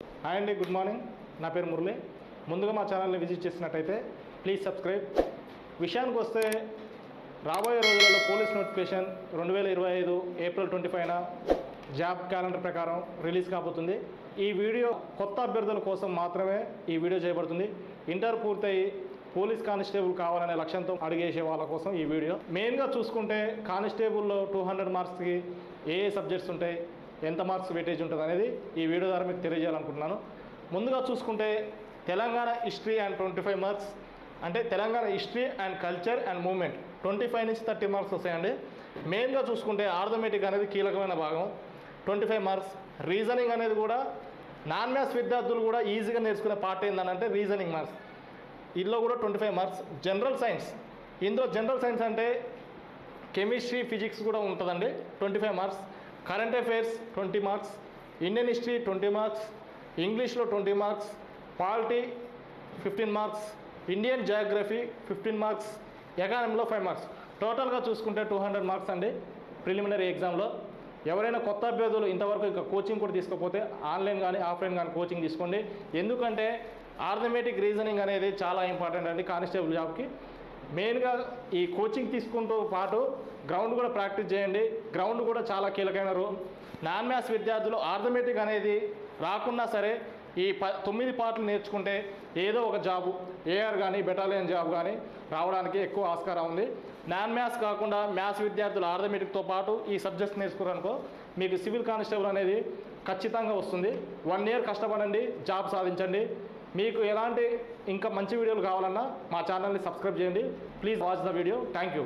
Hi అండి good morning నా పేరు మురళి. ముందుగా మా ఛానల్ని విజిట్ చేసినట్టయితే ప్లీజ్ సబ్స్క్రైబ్ విషయానికి వస్తే రాబోయే రోజులలో పోలీస్ నోటిఫికేషన్ రెండు వేల ఇరవై ఐదు ఏప్రిల్ ట్వంటీ ఫైవ్న జాబ్ క్యాలెండర్ ప్రకారం రిలీజ్ కాబోతుంది. ఈ వీడియో కొత్త అభ్యర్థుల కోసం మాత్రమే ఈ వీడియో చేయబడుతుంది. ఇంటర్ పూర్తయి పోలీస్ కానిస్టేబుల్ కావాలనే లక్ష్యంతో అడిగేసే వాళ్ళ కోసం ఈ వీడియో. మెయిన్గా చూసుకుంటే కానిస్టేబుల్లో టూ హండ్రెడ్ మార్క్స్కి ఏ ఏ సబ్జెక్ట్స్ ఉంటాయి? ఎంత మార్క్స్ వెయిటేజ్ ఉంటుంది అనేది ఈ వీడియో ద్వారా మీకు తెలియజేయాలనుకుంటున్నాను. ముందుగా చూసుకుంటే Telangana history and twenty five marks అంటే Telangana history and culture and movement twenty five నుంచి థర్టీ మార్క్స్ వస్తాయండి. మెయిన్గా చూసుకుంటే ఆర్థమెటిక్ అనేది కీలకమైన భాగం. ట్వంటీ ఫైవ్ మార్క్స్ రీజనింగ్ అనేది కూడా నాన్ మ్యాథ్స్ విద్యార్థులు కూడా ఈజీగా నేర్చుకునే పార్ట్ ఏంటంటే రీజనింగ్ మార్క్స్. ఇందులో కూడా twenty five marks general science. ఇందులో జనరల్ సైన్స్ అంటే కెమిస్ట్రీ ఫిజిక్స్ కూడా ఉంటుందండి. Twenty five marks current affairs twenty marks Indian history twenty marks ఇంగ్లీష్లో twenty marks polity fifteen marks Indian geography fifteen marks ఎకానమీలో five marks. టోటల్గా చూసుకుంటే two hundred marks అండి preliminary ఎగ్జామ్లో. ఎవరైనా కొత్త అభ్యర్థులు ఇంతవరకు ఇంకా కోచింగ్ కూడా తీసుకోకపోతే ఆన్లైన్ కానీ ఆఫ్లైన్ కానీ కోచింగ్ తీసుకోండి. ఎందుకంటే ఆర్థమెటిక్ రీజనింగ్ అనేది చాలా ఇంపార్టెంట్ అండి కానిస్టేబుల్ జాబ్కి. మెయిన్గా ఈ కోచింగ్ తీసుకుంటూ పాటు గ్రౌండ్ కూడా ప్రాక్టీస్ చేయండి. గ్రౌండ్ కూడా చాలా కీలకమైన రూమ్ నాన్ మ్యాథ్స్ విద్యార్థులు ఆర్థమెటిక్ అనేది రాకున్నా సరే ఈ ప తొమ్మిది పాటలు నేర్చుకుంటే ఏదో ఒక జాబు ఏఆర్ కానీ బెటాలియన్ జాబ్ కానీ రావడానికి ఎక్కువ ఆస్కారం ఉంది. నాన్ మ్యాథ్స్ కాకుండా మ్యాథ్స్ విద్యార్థులు ఆర్థమెటిక్తో పాటు ఈ సబ్జెక్ట్స్ నేర్చుకున్నారనుకో మీకు సివిల్ కానిస్టేబుల్ అనేది ఖచ్చితంగా వస్తుంది. వన్ ఇయర్ కష్టపడండి జాబ్ సాధించండి. మీకు ఎలాంటి ఇంకా మంచి వీడియోలు కావాలన్నా మా ఛానల్ని సబ్స్క్రైబ్ చేయండి. Please watch the video. Thank you